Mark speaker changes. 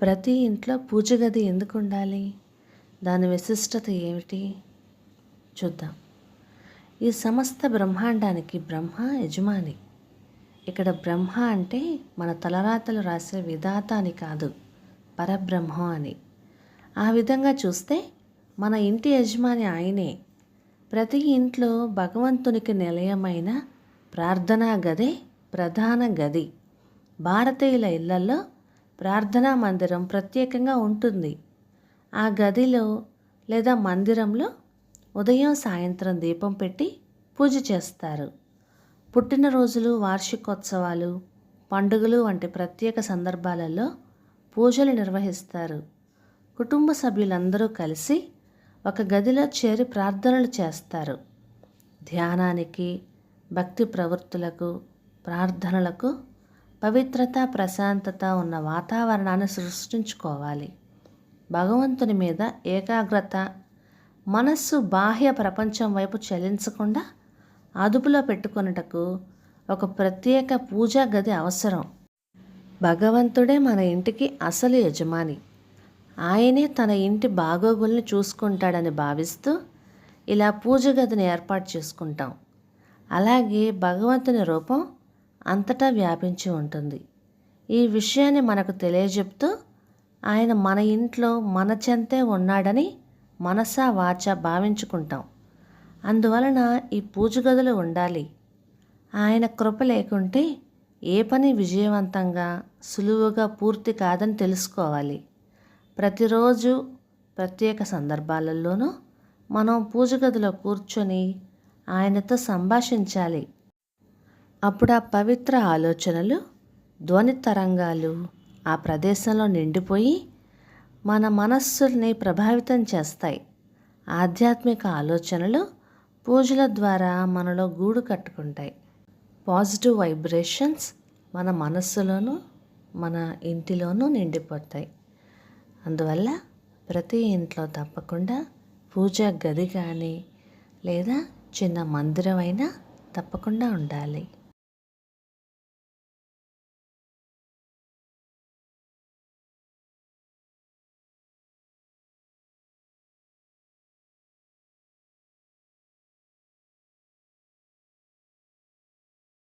Speaker 1: ప్రతి ఇంట్లో పూజ గది ఎందుకు ఉండాలి? దాని విశిష్టత ఏమిటి? చూద్దాం. ఈ సమస్త బ్రహ్మాండానికి బ్రహ్మ యజమాని. ఇక్కడ బ్రహ్మ అంటే మన తలరాతలు రాసే విధాత అని కాదు పరబ్రహ్మ అని. ఆ విధంగా చూస్తే మన ఇంటి యజమాని ఆయనే. ప్రతి ఇంట్లో భగవంతునికి నిలయమైన ప్రార్థనా గదే ప్రధాన గది. భారతీయుల ఇళ్ళలో ప్రార్థనా మందిరం ప్రత్యేకంగా ఉంటుంది. ఆ గదిలో లేదా మందిరంలో ఉదయం సాయంత్రం దీపం పెట్టి పూజ చేస్తారు. పుట్టినరోజులు వార్షికోత్సవాలు పండుగలు వంటి ప్రత్యేక సందర్భాలలో పూజలు నిర్వహిస్తారు. కుటుంబ సభ్యులందరూ కలిసి ఒక గదిలో చేరి ప్రార్థనలు చేస్తారు. ధ్యానానికి భక్తి ప్రవృత్తులకు ప్రార్థనలకు పవిత్రత ప్రశాంతత ఉన్న వాతావరణాన్ని సృష్టించుకోవాలి. భగవంతుని మీద ఏకాగ్రత మనస్సు బాహ్య ప్రపంచం వైపు చలించకుండా అదుపులో పెట్టుకొనుటకు ఒక ప్రత్యేక పూజా గది అవసరం. భగవంతుడే మన ఇంటికి అసలు యజమాని. ఆయనే తన ఇంటి బాగోగుల్ని చూసుకుంటాడని భావిస్తూ ఇలా పూజ గదిని ఏర్పాటు చేసుకుంటాం. అలాగే భగవంతుని రూపం అంతటా వ్యాపించి ఉంటుంది. ఈ విషయాన్ని మనకు తెలియజెప్తూ ఆయన మన ఇంట్లో మన చెంతే ఉన్నాడని మనసా వాచ భావించుకుంటాం. అందువలన ఈ పూజ గదులు ఉండాలి. ఆయన కృప లేకుంటే ఏ పని విజయవంతంగా సులువుగా పూర్తి కాదని తెలుసుకోవాలి. ప్రతిరోజు ప్రత్యేక సందర్భాలలోనూ మనం పూజ గదిలో కూర్చొని ఆయనతో సంభాషించాలి. అప్పుడు ఆ పవిత్ర ఆలోచనలు ధ్వని తరంగాలు ఆ ప్రదేశంలో నిండిపోయి మన మనస్సుల్ని ప్రభావితం చేస్తాయి. ఆధ్యాత్మిక ఆలోచనలు పూజల ద్వారా మనలో గూడు కట్టుకుంటాయి. పాజిటివ్ వైబ్రేషన్స్ మన మనస్సులోనూ మన ఇంటిలోనూ నిండిపోతాయి. అందువల్ల ప్రతి ఇంట్లో తప్పకుండా పూజా గది కానీ లేదా చిన్న మందిరం అయినా తప్పకుండా ఉండాలి.